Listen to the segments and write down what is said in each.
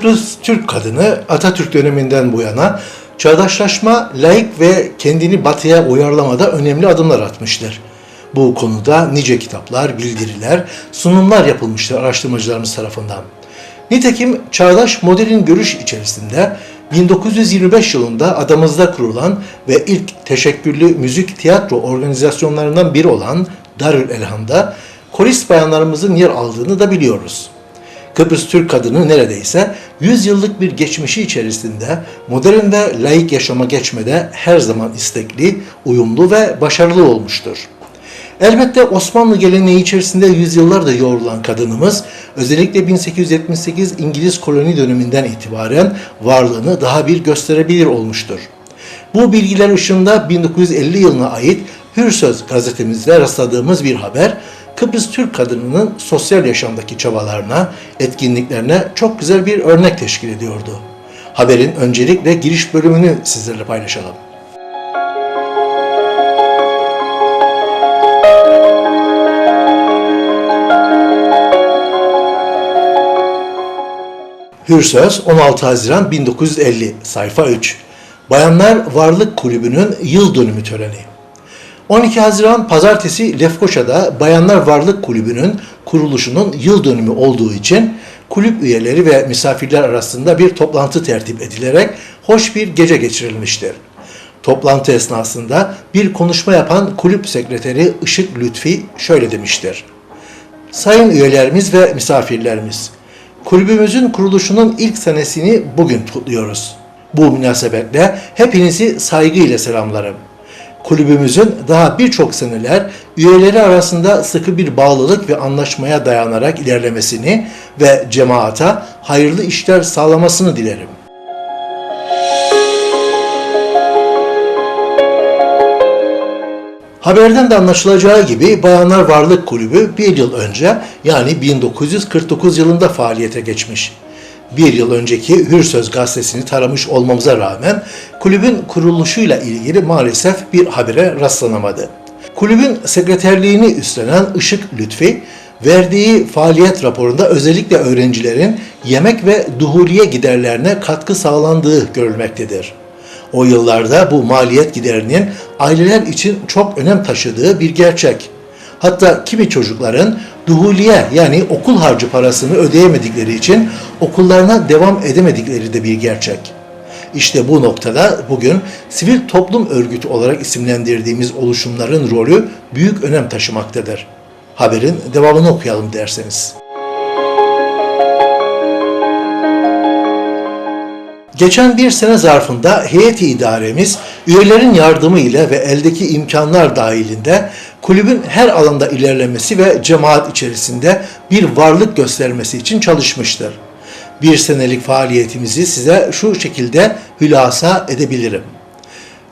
Kıbrıs Türk kadını Atatürk döneminden bu yana çağdaşlaşma, laik ve kendini batıya uyarlamada önemli adımlar atmıştır. Bu konuda nice kitaplar, bildiriler, sunumlar yapılmıştır araştırmacılarımız tarafından. Nitekim çağdaş modern görüş içerisinde 1925 yılında adamızda kurulan ve ilk teşekküllü müzik tiyatro organizasyonlarından biri olan Darül Elham'da korist bayanlarımızın yer aldığını da biliyoruz. Kıbrıs Türk kadını neredeyse 100 yıllık bir geçmişi içerisinde modern ve laik yaşama geçmede her zaman istekli, uyumlu ve başarılı olmuştur. Elbette Osmanlı geleneği içerisinde yüzyıllardır yoğrulan kadınımız özellikle 1878 İngiliz koloni döneminden itibaren varlığını daha bir gösterebilir olmuştur. Bu bilgiler ışığında 1950 yılına ait Hür Söz gazetemizde rastladığımız bir haber Kıbrıs Türk kadınının sosyal yaşamdaki çabalarına, etkinliklerine çok güzel bir örnek teşkil ediyordu. Haberin öncelikle giriş bölümünü sizlerle paylaşalım. Hürsöz 16 Haziran 1950 sayfa 3 Bayanlar Varlık Kulübü'nün yıl dönümü töreni 12 Haziran Pazartesi Lefkoşa'da Bayanlar Varlık Kulübü'nün kuruluşunun yıl dönümü olduğu için kulüp üyeleri ve misafirler arasında bir toplantı tertip edilerek hoş bir gece geçirilmiştir. Toplantı esnasında bir konuşma yapan kulüp sekreteri Işık Lütfi şöyle demiştir. Sayın üyelerimiz ve misafirlerimiz, kulübümüzün kuruluşunun ilk senesini bugün kutluyoruz. Bu münasebetle hepinizi saygıyla selamlarım. Kulübümüzün daha birçok seneler üyeleri arasında sıkı bir bağlılık ve anlaşmaya dayanarak ilerlemesini ve cemaata hayırlı işler sağlamasını dilerim. Haberden de anlaşılacağı gibi Bayanlar Varlık Kulübü bir yıl önce yani 1949 yılında faaliyete geçmiş. Bir yıl önceki Hür Söz gazetesini taramış olmamıza rağmen kulübün kuruluşuyla ilgili maalesef bir habere rastlanamadı. Kulübün sekreterliğini üstlenen Işık Lütfi, verdiği faaliyet raporunda özellikle öğrencilerin yemek ve duhuliye giderlerine katkı sağlandığı görülmektedir. O yıllarda bu maliyet giderinin aileler için çok önem taşıdığı bir gerçek. Hatta kimi çocukların duhuliye yani okul harcı parasını ödeyemedikleri için okullarına devam edemedikleri de bir gerçek. İşte bu noktada bugün sivil toplum örgütü olarak isimlendirdiğimiz oluşumların rolü büyük önem taşımaktadır. Haberin devamını okuyalım derseniz. Geçen bir sene zarfında heyeti idaremiz üyelerin yardımı ile ve eldeki imkanlar dahilinde kulübün her alanda ilerlemesi ve cemaat içerisinde bir varlık göstermesi için çalışmıştır. Bir senelik faaliyetimizi size şu şekilde hülasa edebilirim.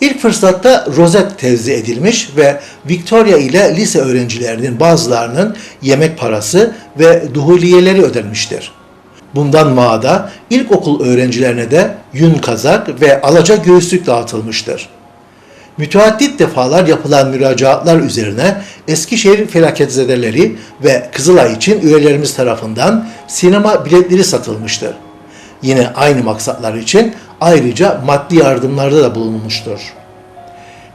İlk fırsatta rozet tevzi edilmiş ve Victoria ile lise öğrencilerinin bazılarının yemek parası ve duhuliyeleri ödenmiştir. Bundan maada ilkokul öğrencilerine de yün kazak ve alaca göğüslük dağıtılmıştır. Müteaddit defalar yapılan müracaatlar üzerine Eskişehir felaketzedeleri ve Kızılay için üyelerimiz tarafından sinema biletleri satılmıştır. Yine aynı maksatlar için ayrıca maddi yardımlarda da bulunmuştur.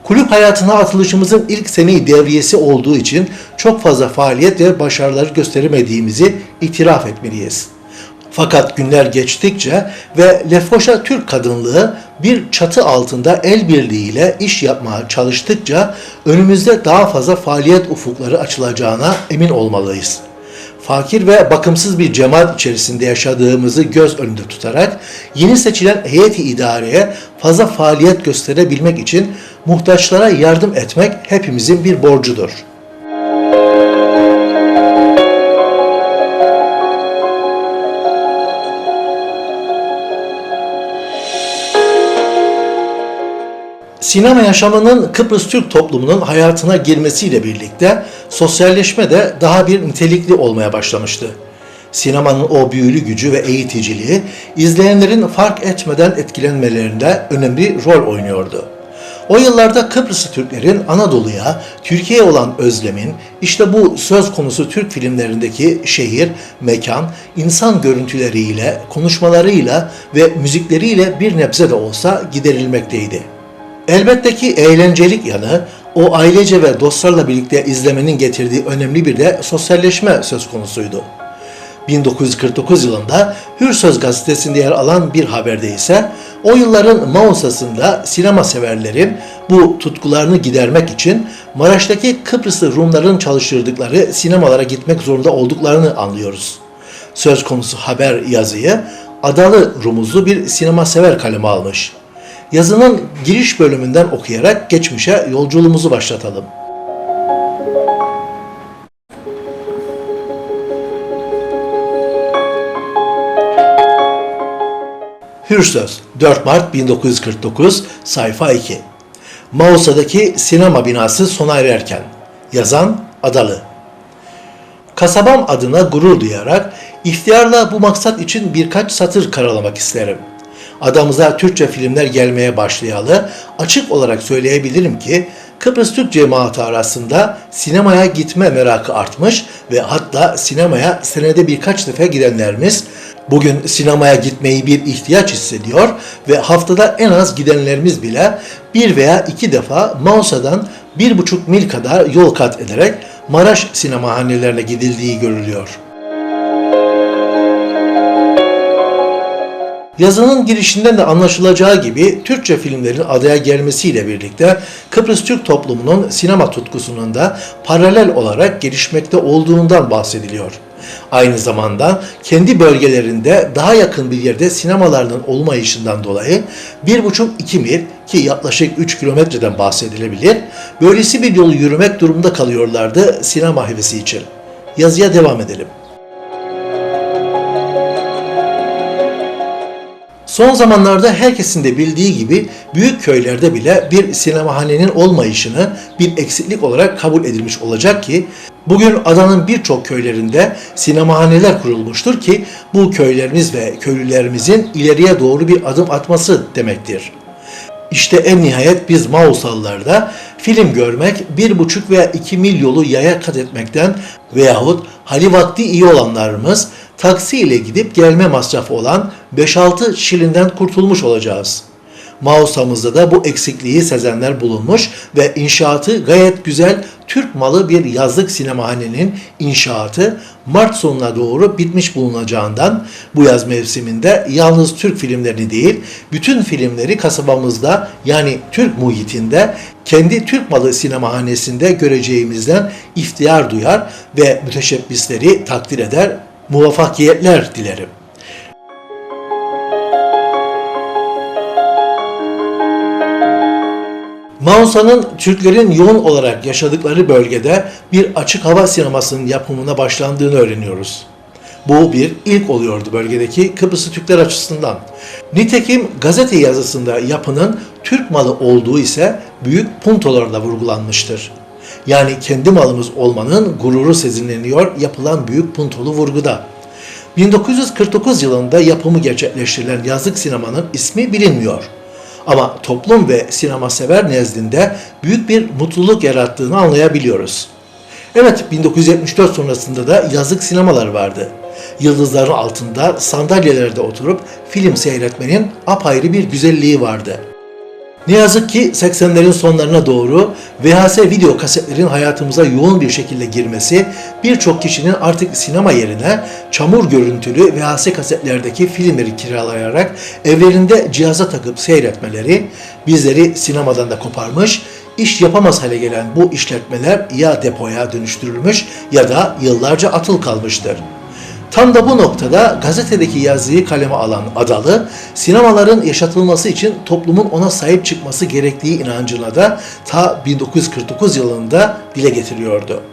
Kulüp hayatına atılışımızın ilk seneyi devriyesi olduğu için çok fazla faaliyet ve başarıları gösteremediğimizi itiraf etmeliyiz. Fakat günler geçtikçe ve Lefkoşa Türk kadınlığı bir çatı altında el birliğiyle iş yapmaya çalıştıkça önümüzde daha fazla faaliyet ufukları açılacağına emin olmalıyız. Fakir ve bakımsız bir cemaat içerisinde yaşadığımızı göz önünde tutarak yeni seçilen heyeti idareye fazla faaliyet gösterebilmek için muhtaçlara yardım etmek hepimizin bir borcudur. Sinema yaşamının Kıbrıs Türk toplumunun hayatına girmesiyle birlikte sosyalleşme de daha bir nitelikli olmaya başlamıştı. Sinemanın o büyülü gücü ve eğiticiliği izleyenlerin fark etmeden etkilenmelerinde önemli rol oynuyordu. O yıllarda Kıbrıslı Türklerin Anadolu'ya, Türkiye'ye olan özlemin, işte bu söz konusu Türk filmlerindeki şehir, mekan, insan görüntüleriyle, konuşmalarıyla ve müzikleriyle bir nebze de olsa giderilmekteydi. Elbette ki eğlencelik yanı, o ailece ve dostlarla birlikte izlemenin getirdiği önemli bir de sosyalleşme söz konusuydu. 1949 yılında Hür Söz gazetesinde yer alan bir haberde ise o yılların Mausa'sında sinema severlerin bu tutkularını gidermek için Maraş'taki Kıbrıslı Rumların çalıştırdıkları sinemalara gitmek zorunda olduklarını anlıyoruz. Söz konusu haber yazıyı Adalı Rumuzlu bir sinema sever kaleme almış. Yazının giriş bölümünden okuyarak geçmişe yolculuğumuzu başlatalım. Hürsöz 4 Mart 1949 sayfa 2 Mausa'daki sinema binası sona ererken yazan Adalı Kasabam adına gurur duyarak ihtiyarla bu maksat için birkaç satır karalamak isterim. Adamıza Türkçe filmler gelmeye başlayalı açık olarak söyleyebilirim ki Kıbrıs Türk cemaati arasında sinemaya gitme merakı artmış ve hatta sinemaya senede birkaç defa gidenlerimiz bugün sinemaya gitmeyi bir ihtiyaç hissediyor ve haftada en az gidenlerimiz bile bir veya iki defa Mausa'dan bir buçuk mil kadar yol kat ederek Maraş sinemahanelerine gidildiği görülüyor. Yazının girişinden de anlaşılacağı gibi Türkçe filmlerin adaya gelmesiyle birlikte Kıbrıs Türk toplumunun sinema tutkusunun da paralel olarak gelişmekte olduğundan bahsediliyor. Aynı zamanda kendi bölgelerinde daha yakın bir yerde sinemalarının olmayışından dolayı 1,5-2 mil ki yaklaşık 3 kilometreden bahsedilebilir, böylesi bir yolu yürümek durumunda kalıyorlardı sinema hevesi için. Yazıya devam edelim. Son zamanlarda herkesin de bildiği gibi büyük köylerde bile bir sinemahanenin olmayışını bir eksiklik olarak kabul edilmiş olacak ki bugün adanın birçok köylerinde sinemahaneler kurulmuştur ki bu köylerimiz ve köylülerimizin ileriye doğru bir adım atması demektir. İşte en nihayet biz Mausallarda film görmek bir buçuk veya iki mil yolu yaya kat etmekten veyahut hali vakti iyi olanlarımız taksi ile gidip gelme masrafı olan 5-6 şilinden kurtulmuş olacağız. Mausa'mızda da bu eksikliği sezenler bulunmuş ve inşaatı gayet güzel Türk malı bir yazlık sinemahanenin inşaatı Mart sonuna doğru bitmiş bulunacağından bu yaz mevsiminde yalnız Türk filmlerini değil bütün filmleri kasabamızda yani Türk muhitinde kendi Türk malı sinemahanesinde göreceğimizden iftihar duyar ve müteşebbisleri takdir eder muvaffakiyetler dilerim. Mausa'nın Türklerin yoğun olarak yaşadıkları bölgede bir açık hava sinemasının yapımına başlandığını öğreniyoruz. Bu bir ilk oluyordu bölgedeki Kıbrıslı Türkler açısından. Nitekim gazete yazısında yapının Türk malı olduğu ise büyük puntolarla vurgulanmıştır. Yani kendi malımız olmanın gururu sezinleniyor yapılan büyük puntolu vurguda. 1949 yılında yapımı gerçekleştirilen yazlık sinemanın ismi bilinmiyor. Ama toplum ve sinema sever nezdinde büyük bir mutluluk yarattığını anlayabiliyoruz. Evet 1974 sonrasında da yazlık sinemalar vardı. Yıldızların altında sandalyelerde oturup film seyretmenin apayrı bir güzelliği vardı. Ne yazık ki 80'lerin sonlarına doğru VHS video kasetlerin hayatımıza yoğun bir şekilde girmesi birçok kişinin artık sinema yerine çamur görüntülü VHS kasetlerdeki filmleri kiralayarak evlerinde cihaza takıp seyretmeleri bizleri sinemadan da koparmış, iş yapamaz hale gelen bu işletmeler ya depoya dönüştürülmüş ya da yıllarca atıl kalmıştır. Tam da bu noktada gazetedeki yazıyı kaleme alan Adalı, sinemaların yaşatılması için toplumun ona sahip çıkması gerektiği inancına da ta 1949 yılında dile getiriyordu.